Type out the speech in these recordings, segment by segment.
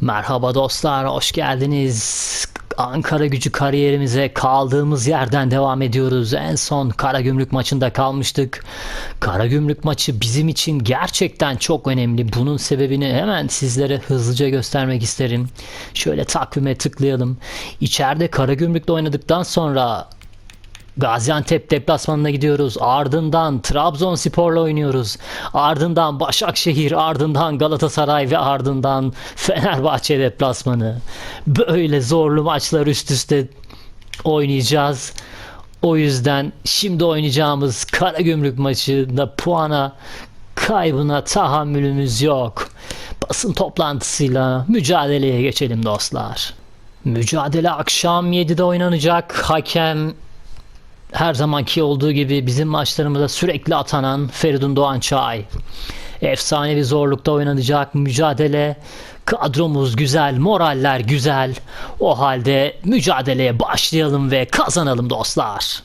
Merhaba dostlar, hoş geldiniz. Ankara gücü kariyerimize kaldığımız yerden devam ediyoruz. En son Karagümrük maçında kalmıştık. Karagümrük maçı bizim için gerçekten çok önemli. Bunun sebebini hemen sizlere hızlıca göstermek isterim. Şöyle takvime tıklayalım. İçeride Karagümrük'le oynadıktan sonra Gaziantep deplasmanına gidiyoruz. Ardından Trabzonspor'la oynuyoruz. Ardından Başakşehir, ardından Galatasaray ve ardından Fenerbahçe deplasmanı. Böyle zorlu maçlar üst üste oynayacağız. O yüzden şimdi oynayacağımız Karagümrük maçında puana kaybına tahammülümüz yok. Basın toplantısıyla mücadeleye geçelim dostlar. Mücadele akşam 7'de oynanacak. Hakem her zamanki olduğu gibi bizim maçlarımıza sürekli atanan Feridun Doğançay. Efsane bir zorlukta oynanacak mücadele. Kadromuz güzel, moraller güzel. O halde mücadeleye başlayalım ve kazanalım dostlar.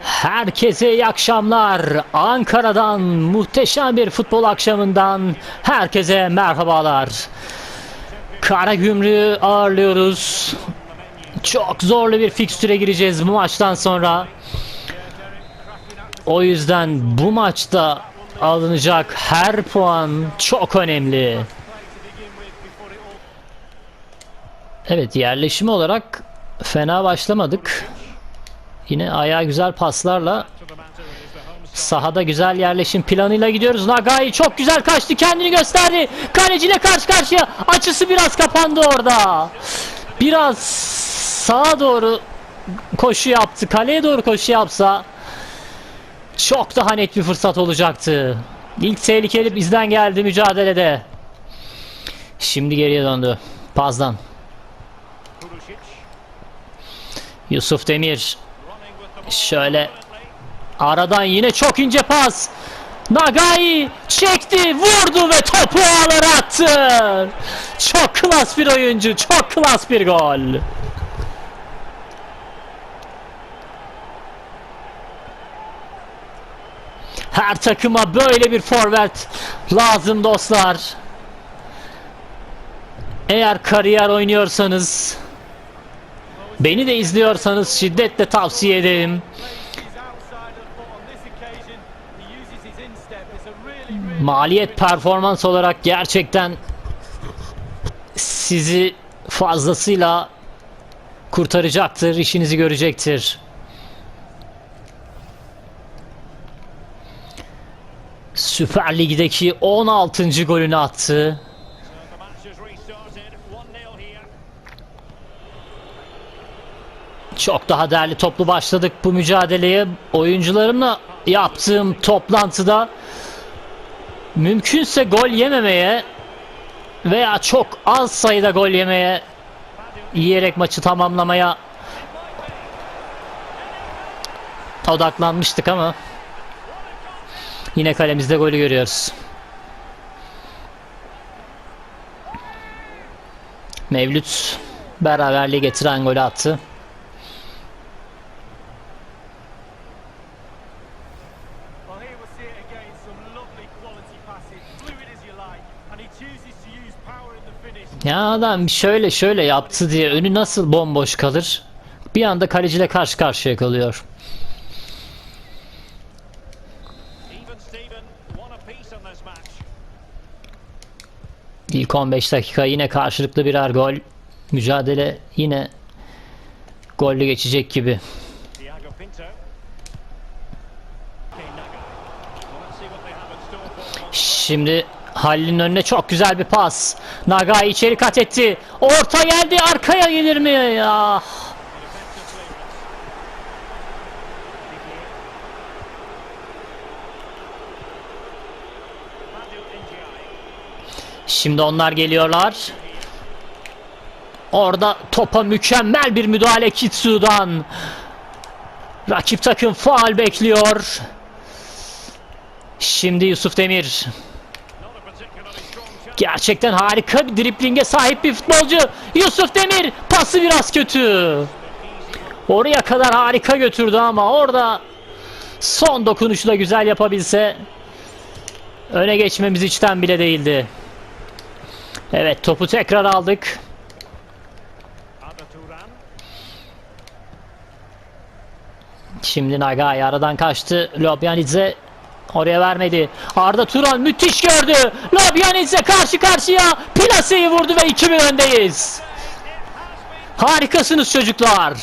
Herkese iyi akşamlar. Ankara'dan muhteşem bir futbol akşamından herkese merhabalar. Karagümrük'ü ağırlıyoruz. Çok zorlu bir fikstüre gireceğiz bu maçtan sonra. O yüzden bu maçta alınacak her puan çok önemli. Evet yerleşimi olarak fena başlamadık. Yine ayağa güzel paslarla sahada güzel yerleşim planıyla gidiyoruz. Nagai çok güzel kaçtı kendini gösterdi. Kaleciyle karşı karşıya açısı biraz kapandı orada. Biraz sağa doğru koşu yaptı. Kaleye doğru koşu yapsa çok daha net bir fırsat olacaktı. İlk tehlikeli bizden geldi mücadelede. Şimdi geriye döndü. Pazdan. Yusuf Demir. Şöyle aradan yine çok ince pas. Nagai çekti, vurdu ve topu ağlara attı. Çok klas bir oyuncu, çok klas bir gol. Her takıma böyle bir forvet lazım dostlar. Eğer kariyer oynuyorsanız beni de izliyorsanız şiddetle tavsiye ederim. Maliyet performans olarak gerçekten sizi fazlasıyla kurtaracaktır, işinizi görecektir. Süper Lig'deki 16. golünü attı. Çok daha değerli toplu başladık bu mücadeleye. Oyuncularımla yaptığım toplantıda mümkünse gol yememeye veya çok az sayıda gol yemeye yiyerek maçı tamamlamaya odaklanmıştık ama Yine kalemizde golü görüyoruz. Mevlüt beraberliği getiren golü attı. Ya adam şöyle şöyle yaptı diye önü nasıl bomboş kalır? Bir anda kaleciyle karşı karşıya kalıyor. İlk 15 dakika yine karşılıklı birer gol. Mücadele yine gollü geçecek gibi. Şimdi Halil'in önüne çok güzel bir pas. Nagai içeri kat etti. Orta geldi arkaya gelir mi ya? Şimdi onlar geliyorlar. Orada topa mükemmel bir müdahale Kitsu'dan. Rakip takım faal bekliyor. Şimdi Yusuf Demir. Gerçekten harika bir driplinge sahip bir futbolcu. Yusuf Demir pası biraz kötü. Oraya kadar harika götürdü ama orada son dokunuşu da güzel yapabilse öne geçmemiz içten bile değildi. Evet topu tekrar aldık. Şimdi Nagai aradan kaçtı. Lobyanidze oraya vermedi. Arda Turan müthiş gördü. Lobyanidze karşı karşıya plaseyi vurdu ve 2-1 öndeyiz. Harikasınız çocuklar.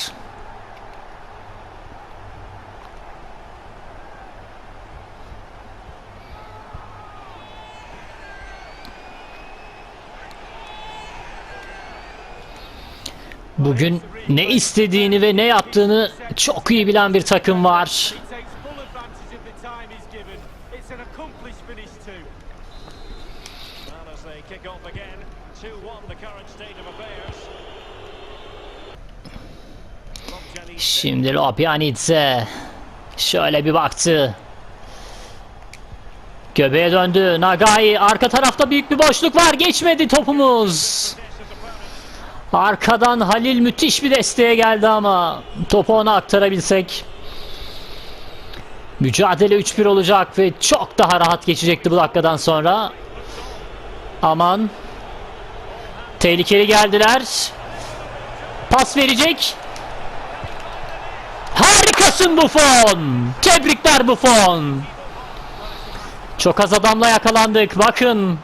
Bugün ne istediğini ve ne yaptığını çok iyi bilen bir takım var. He takes full advantage of the time he's given. It's an accomplished finish too. Well, as they kick off again, 2-1 the current state of affairs. Lobjanidze. Şimdi Lopyanidze şöyle bir baktı. Göbeğe döndü. Nagai arka tarafta büyük bir boşluk var. Geçmedi topumuz. Arkadan Halil müthiş bir desteğe geldi ama topu ona aktarabilsek. Mücadele 3-1 olacak ve çok daha rahat geçecekti bu dakikadan sonra. Aman. Tehlikeli geldiler. Pas verecek. Harikasın Buffon. Tebrikler Buffon. Çok az adamla yakalandık. Bakın.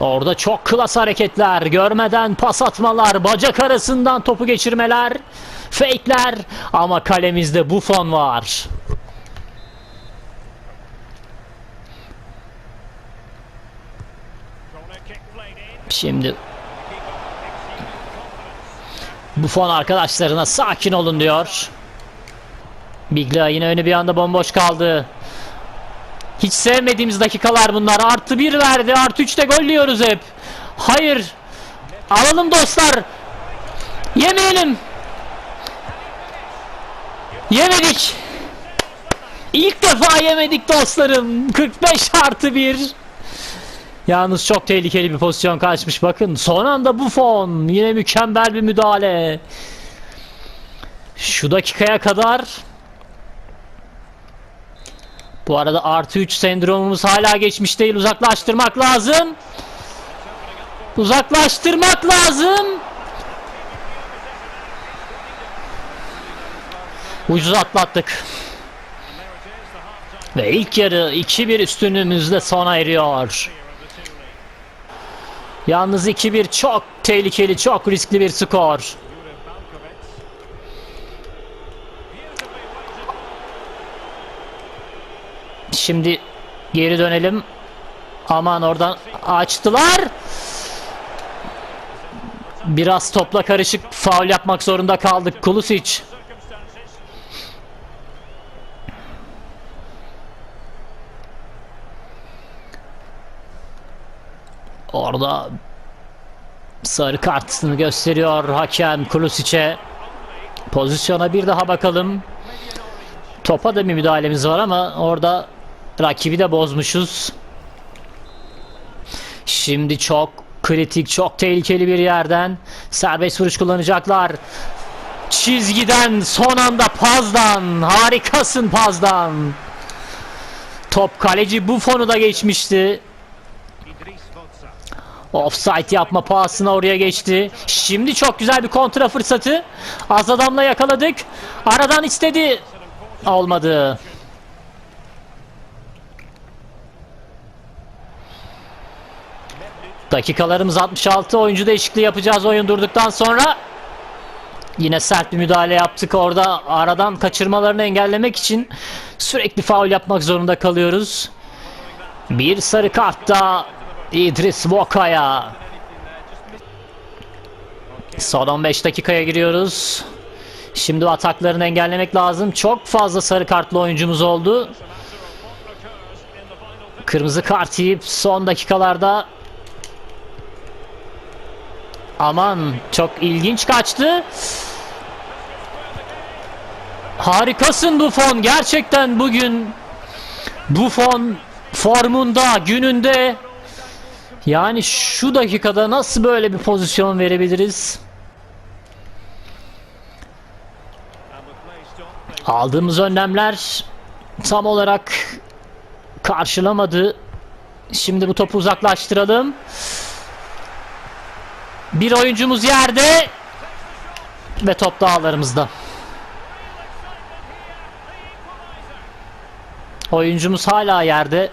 Orada çok klas hareketler. Görmeden pas atmalar. Bacak arasından topu geçirmeler. Fake'ler. Ama kalemizde Buffon var. Şimdi Buffon arkadaşlarına sakin olun diyor. Biglia yine önü bir anda bomboş kaldı. Hiç sevmediğimiz dakikalar bunlar. Artı bir verdi. Artı üçte gollüyoruz hep. Hayır. Alalım dostlar. Yemeyelim. Yemedik. İlk defa yemedik dostlarım. 45 artı 1. Yalnız çok tehlikeli bir pozisyon kaçmış bakın. Son anda Buffon. Yine mükemmel bir müdahale. Şu dakikaya kadar bu arada artı 3 sendromumuz hala geçmiş değil. Uzaklaştırmak lazım. Uzaklaştırmak lazım. Ucuz atlattık. Ve ilk yarı 2-1 üstünlüğümüzle sona eriyor. Yalnız 2-1 çok tehlikeli, çok riskli bir skor. Şimdi geri dönelim. Aman oradan açtılar. Biraz topla karışık faul yapmak zorunda kaldık. Kulisic. Orada sarı kartını gösteriyor hakem Kulusic'e. Pozisyona bir daha bakalım. Topa da bir müdahalemiz var ama orada rakibi de bozmuşuz. Şimdi çok kritik, çok tehlikeli bir yerden serbest vuruş kullanacaklar. Çizgiden son anda Paz'dan harikasın Paz'dan. Top kaleci Buffon'u da geçmişti. Offside yapma pahasına oraya geçti. Şimdi çok güzel bir kontra fırsatı. Az adamla yakaladık. Aradan istedi. Olmadı. Dakikalarımız 66. Oyuncu değişikliği yapacağız oyun durduktan sonra. Yine sert bir müdahale yaptık orada. Aradan kaçırmalarını engellemek için sürekli faul yapmak zorunda kalıyoruz. Bir sarı kart da İdris Voka'ya. Son 15 dakikaya giriyoruz. Şimdi ataklarını engellemek lazım. Çok fazla sarı kartlı oyuncumuz oldu. Kırmızı kart yiyip son dakikalarda Aman çok ilginç kaçtı. Harikasın Buffon. Gerçekten bugün Buffon formunda, gününde yani şu dakikada nasıl böyle bir pozisyon verebiliriz? Aldığımız önlemler tam olarak karşılamadı Şimdi bu topu uzaklaştıralım. Bir oyuncumuz yerde ve top da ağlarımızda. Oyuncumuz hala yerde.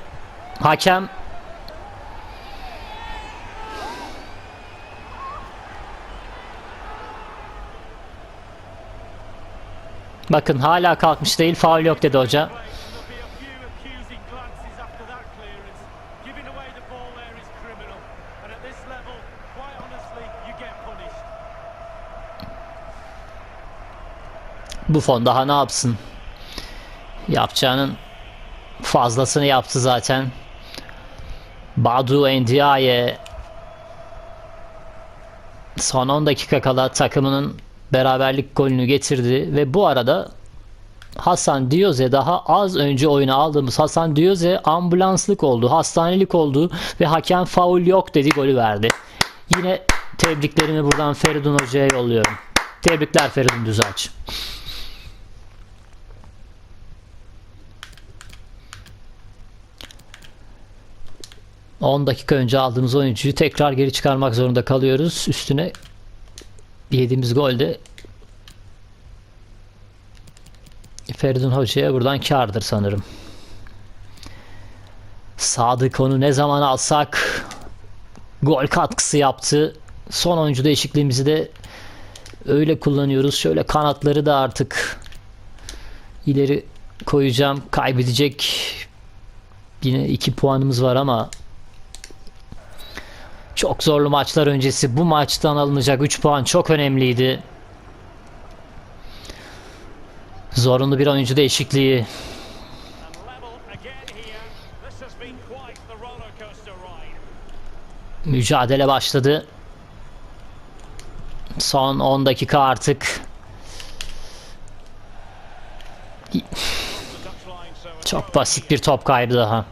Hakem Bakın hala kalkmış değil. Faul yok dedi hoca. Buffon daha ne yapsın? Yapacağının fazlasını yaptı zaten. Badu Ndiaye son 10 dakika kala takımının beraberlik golünü getirdi ve bu arada Hasan Dioze daha az önce oyuna aldığımız Hasan Dioze ambulanslık oldu, hastanelik oldu ve hakem faul yok dedi golü verdi. Yine tebriklerimi buradan Feridun Hoca'ya yolluyorum. Tebrikler Feridun Düzaç. ...10 dakika önce aldığımız oyuncuyu tekrar geri çıkarmak zorunda kalıyoruz. Üstüne yediğimiz gol de Feridun Hoca'ya buradan kardır sanırım. Sadık onu ne zaman alsak gol katkısı yaptı. Son oyuncu değişikliğimizi de öyle kullanıyoruz. Şöyle kanatları da artık ileri koyacağım. Kaybedecek yine 2 puanımız var ama çok zorlu maçlar öncesi bu maçtan alınacak 3 puan çok önemliydi. Zorunlu bir oyuncu değişikliği. Mücadele başladı. Son 10 dakika artık. Çok basit bir top kaybı daha.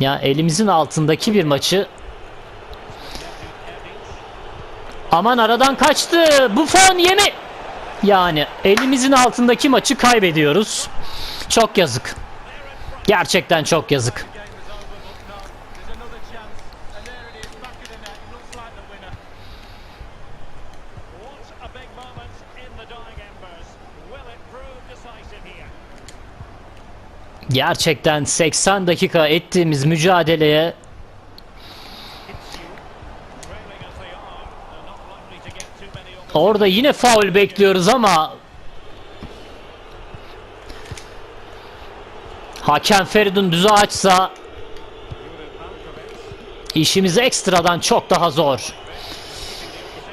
Ya elimizin altındaki bir maçı Aman aradan kaçtı. Buffon yemi. Yani elimizin altındaki maçı kaybediyoruz. Çok yazık. Gerçekten çok yazık. Gerçekten 80 dakika ettiğimiz mücadeleye orada yine faul bekliyoruz ama Hakem Feridun düze açsa işimiz ekstradan çok daha zor.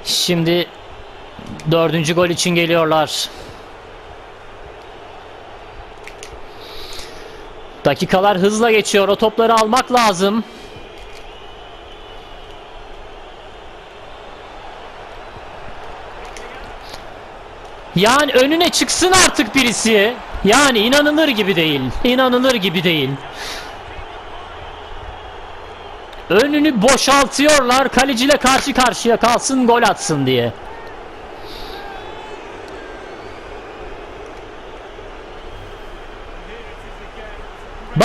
Şimdi dördüncü gol için geliyorlar. Dakikalar hızla geçiyor. O topları almak lazım. Yani önüne çıksın artık birisi. Yani inanılır gibi değil. İnanılır gibi değil. Önünü boşaltıyorlar. Kaleciyle karşı karşıya kalsın gol atsın diye.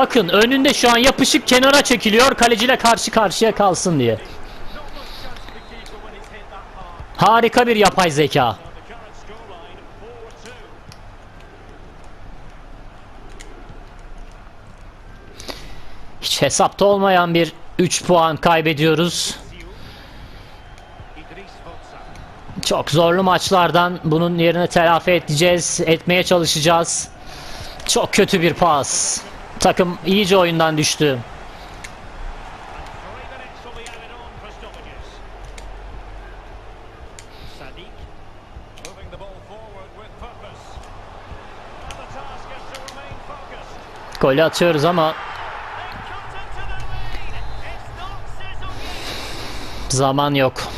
Bakın önünde şu an yapışık kenara çekiliyor. Kaleciyle karşı karşıya kalsın diye. Harika bir yapay zeka. the current scoreline 4-2. Hiç hesapta olmayan bir 3 puan kaybediyoruz. Çok zorlu maçlardan bunun yerine telafi edeceğiz, etmeye çalışacağız. Çok kötü bir pas. Takım iyice oyundan düştü. Three minutes will be added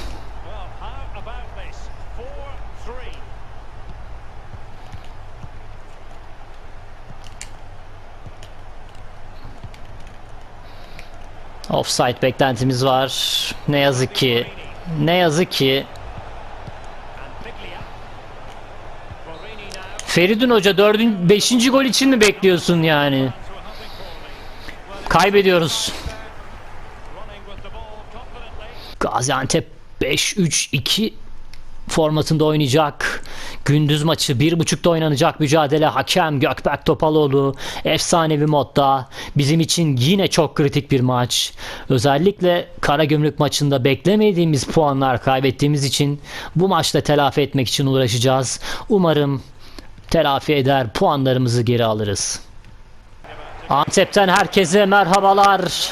Offside beklentimiz var. Ne yazık ki. Ne yazık ki. Feridun Hoca 4. 5. gol için mi bekliyorsun yani? kaybediyoruz. Gaziantep 5-3-2 formatında oynayacak. Gündüz maçı 1.30'da oynanacak mücadele. Hakem Gökberk Topaloğlu efsanevi modda. Bizim için yine çok kritik bir maç. Özellikle Karagümrük maçında beklemediğimiz puanlar kaybettiğimiz için bu maçta telafi etmek için uğraşacağız. Umarım telafi eder puanlarımızı geri alırız. Antep'ten herkese merhabalar.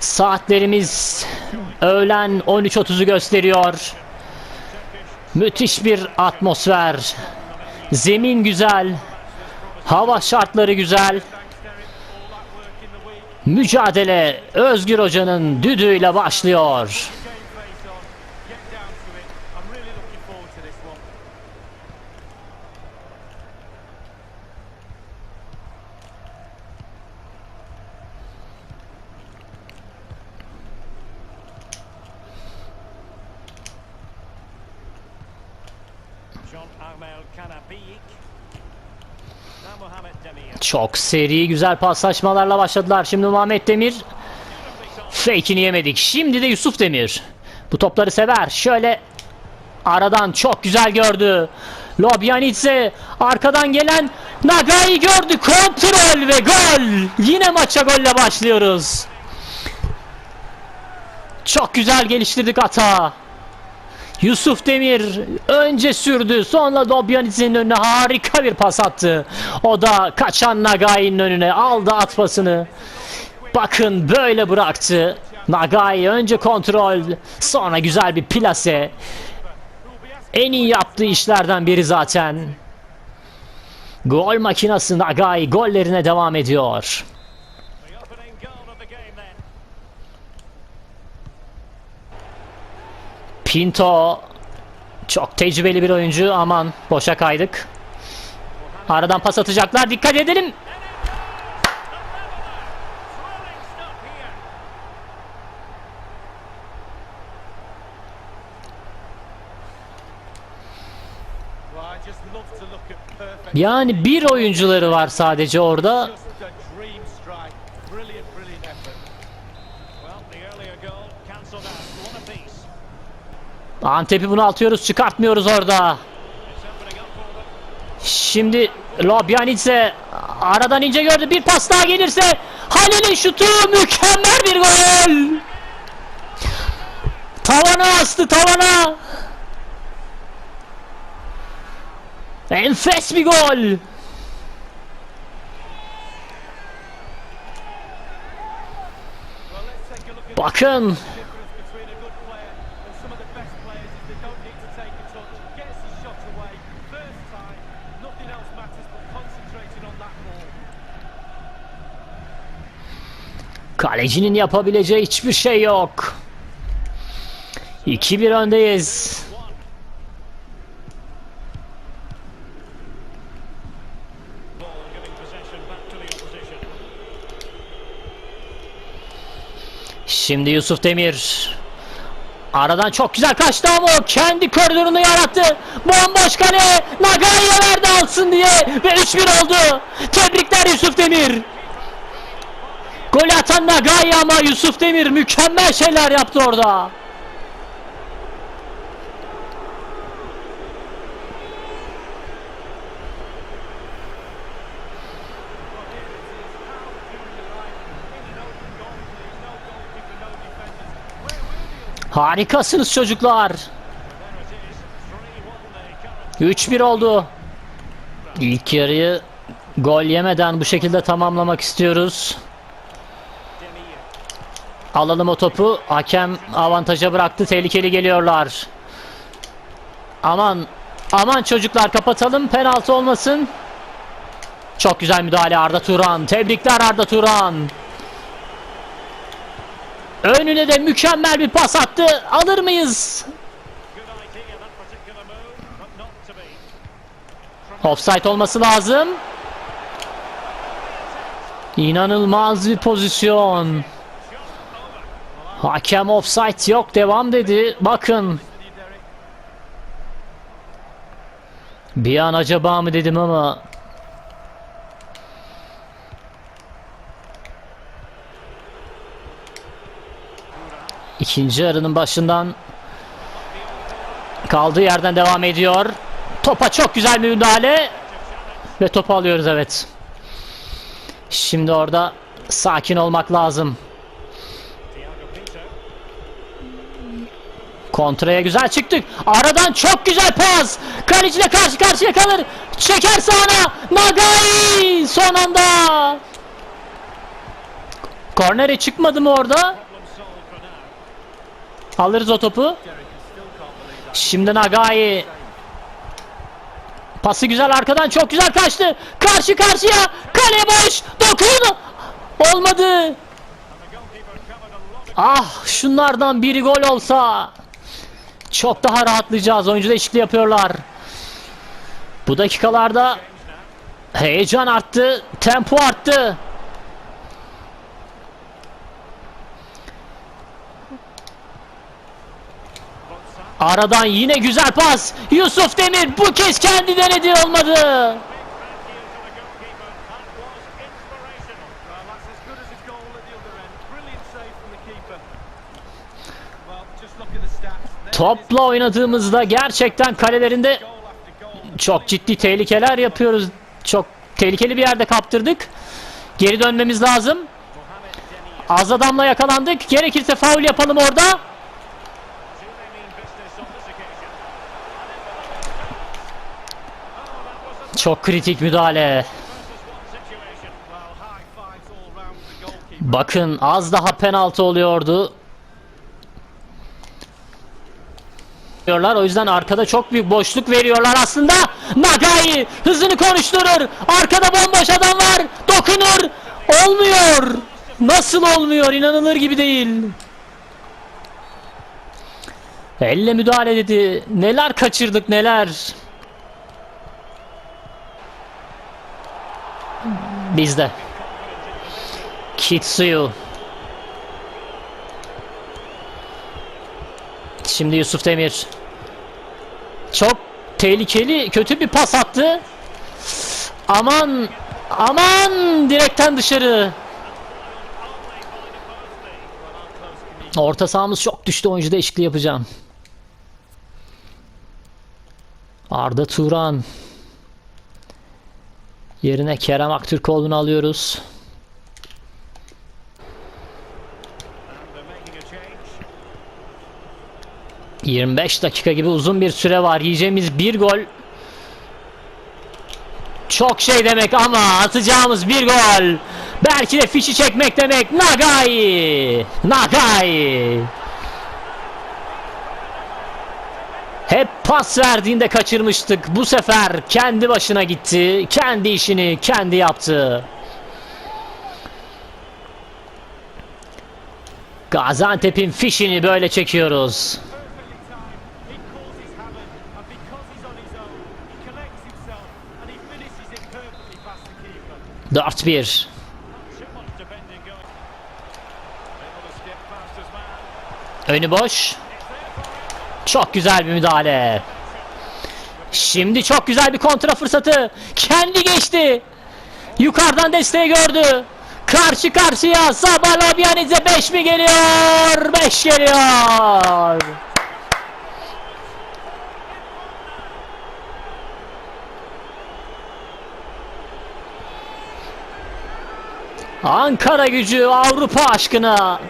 Saatlerimiz öğlen 13.30'u gösteriyor. Müthiş bir atmosfer. Zemin güzel. Hava şartları güzel. Mücadele Özgür Hoca'nın düdüğüyle başlıyor. Çok seri güzel paslaşmalarla başladılar. Şimdi Muhammed Demir. Fake'ini yemedik. Şimdi de Yusuf Demir. Bu topları sever. Şöyle aradan çok güzel gördü. Lobyanitse arkadan gelen Nagai'yi gördü. Kontrol ve gol. Yine maça golle başlıyoruz. Çok güzel geliştirdik hata. Yusuf Demir önce sürdü sonra Dobyanits'in önüne harika bir pas attı. O da kaçan Nagai'nin önüne aldı atmasını. Bakın böyle bıraktı. Nagai önce kontrol sonra güzel bir plase. En iyi yaptığı işlerden biri zaten. Gol makinası Nagai gollerine devam ediyor. Pinto çok tecrübeli bir oyuncu aman boşa kaydık. Aradan pas atacaklar dikkat edelim. Yani bir oyuncuları var sadece orada. Antep'i bunaltıyoruz çıkartmıyoruz orada. Şimdi Lobyanitse aradan ince gördü bir pas daha gelirse Halil'in şutu mükemmel bir gol. Tavana astı tavana. Enfes bir gol. Bakın kalecinin yapabileceği hiçbir şey yok. 2-1 öndeyiz. Şimdi Yusuf Demir. Aradan çok güzel kaçtı ama o kendi koridorunu yarattı. Bomboş kale. Nagai'ye verdi alsın diye. Ve 3-1 oldu. Tebrikler Yusuf Demir. Gol atan Nagai ama Yusuf Demir mükemmel şeyler yaptı orada. Harikasınız çocuklar. 3-1 oldu. İlk yarıyı gol yemeden bu şekilde tamamlamak istiyoruz. Alalım o topu. Hakem avantaja bıraktı. Tehlikeli geliyorlar. Aman aman çocuklar kapatalım. Penaltı olmasın. Çok güzel müdahale Arda Turan. Tebrikler Arda Turan. Önüne de mükemmel bir pas attı. Alır mıyız? Offside olması lazım. İnanılmaz bir pozisyon. Hakem offside yok devam dedi. Bakın. Bir an acaba mı dedim ama İkinci yarının başından kaldığı yerden devam ediyor. Topa çok güzel bir müdahale ve topu alıyoruz evet. Şimdi orada sakin olmak lazım. Kontraya güzel çıktık. Aradan çok güzel pas. Kaleciyle karşı karşıya kalır. Çeker sağına. Nagai son anda. Kornere çıkmadı mı orada? Alırız o topu. Şimdi Nagai. Pası güzel arkadan çok güzel kaçtı. Karşı karşıya. Kale boş. Dokun. Olmadı. Ah şunlardan biri gol olsa çok daha rahatlayacağız. Oyuncu değişikliği yapıyorlar. Bu dakikalarda heyecan arttı, tempo arttı. Aradan yine güzel pas. Yusuf Demir bu kez kendi denedi olmadı. Topla oynadığımızda gerçekten kalelerinde çok ciddi tehlikeler yapıyoruz. Çok tehlikeli bir yerde kaptırdık. Geri dönmemiz lazım. Az adamla yakalandık. Gerekirse faul yapalım orada. Çok kritik müdahale. Bakın az daha penaltı oluyordu. Diyorlar. O yüzden arkada çok büyük boşluk veriyorlar aslında. Nagai hızını konuşturur. Arkada bomboş adam var. Dokunur. Olmuyor. Nasıl olmuyor? İnanılır gibi değil. Elle müdahale dedi. Neler kaçırdık neler. Bizde. Kitsuyu. Şimdi Yusuf Demir. Çok tehlikeli, kötü bir pas attı. Aman, aman direkten dışarı. Orta sahamız çok düştü oyuncu değişikliği yapacağım. Arda Turan. Yerine Kerem Aktürkoğlu'nu alıyoruz. 25 dakika gibi uzun bir süre var. Yiyeceğimiz bir gol çok şey demek ama atacağımız bir gol belki de fişi çekmek demek. Nagai! Nagai! Hep pas verdiğinde kaçırmıştık. Bu sefer kendi başına gitti. Kendi işini kendi yaptı. Gaziantep'in fişini böyle çekiyoruz. His man. Önü boş. Çok güzel bir müdahale. Şimdi çok güzel bir kontra fırsatı. Kendi geçti. Yukarıdan desteği gördü. Karşı karşıya Sabah Lobyanidze 5 mi geliyor? 5 geliyor. Ankara gücü Avrupa aşkına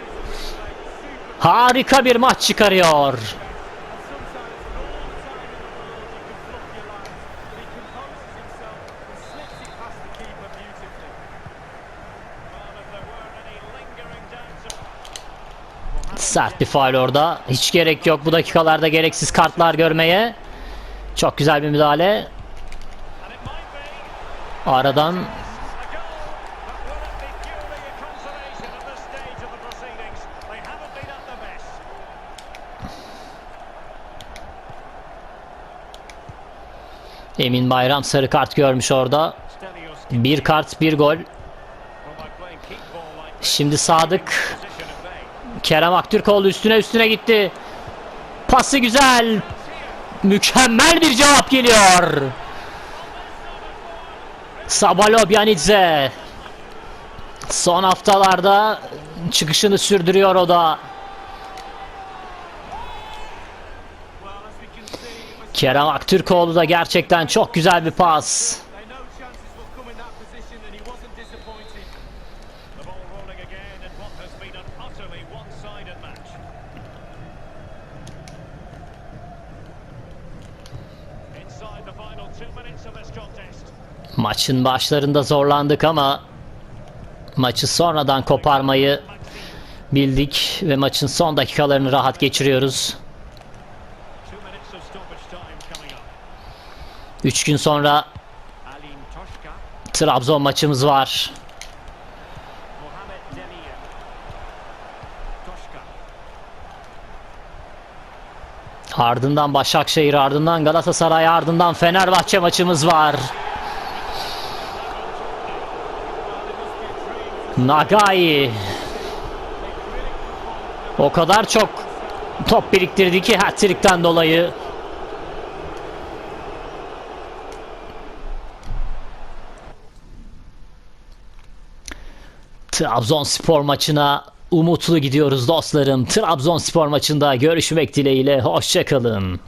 harika bir maç çıkarıyor. Sert bir faul orada. Hiç gerek yok bu dakikalarda gereksiz kartlar görmeye. Çok güzel bir müdahale. Aradan Emin Bayram sarı kart görmüş orada. Bir kart bir gol. Şimdi Sadık. Kerem Aktürkoğlu üstüne üstüne gitti. Pası güzel. Mükemmel bir cevap geliyor. Sabalo Bianidze. Son haftalarda çıkışını sürdürüyor o da. Inside the final two minutes of this contest. Maçın başlarında zorlandık ama maçı sonradan koparmayı bildik ve maçın son dakikalarını rahat geçiriyoruz. 3 gün sonra Trabzon maçımız var. Ardından Başakşehir, ardından Galatasaray, ardından Fenerbahçe maçımız var. Nagai. O kadar çok top biriktirdi ki hat-trick'ten dolayı. Trabzonspor maçına umutlu gidiyoruz dostlarım. Trabzonspor maçında görüşmek dileğiyle. Hoşçakalın.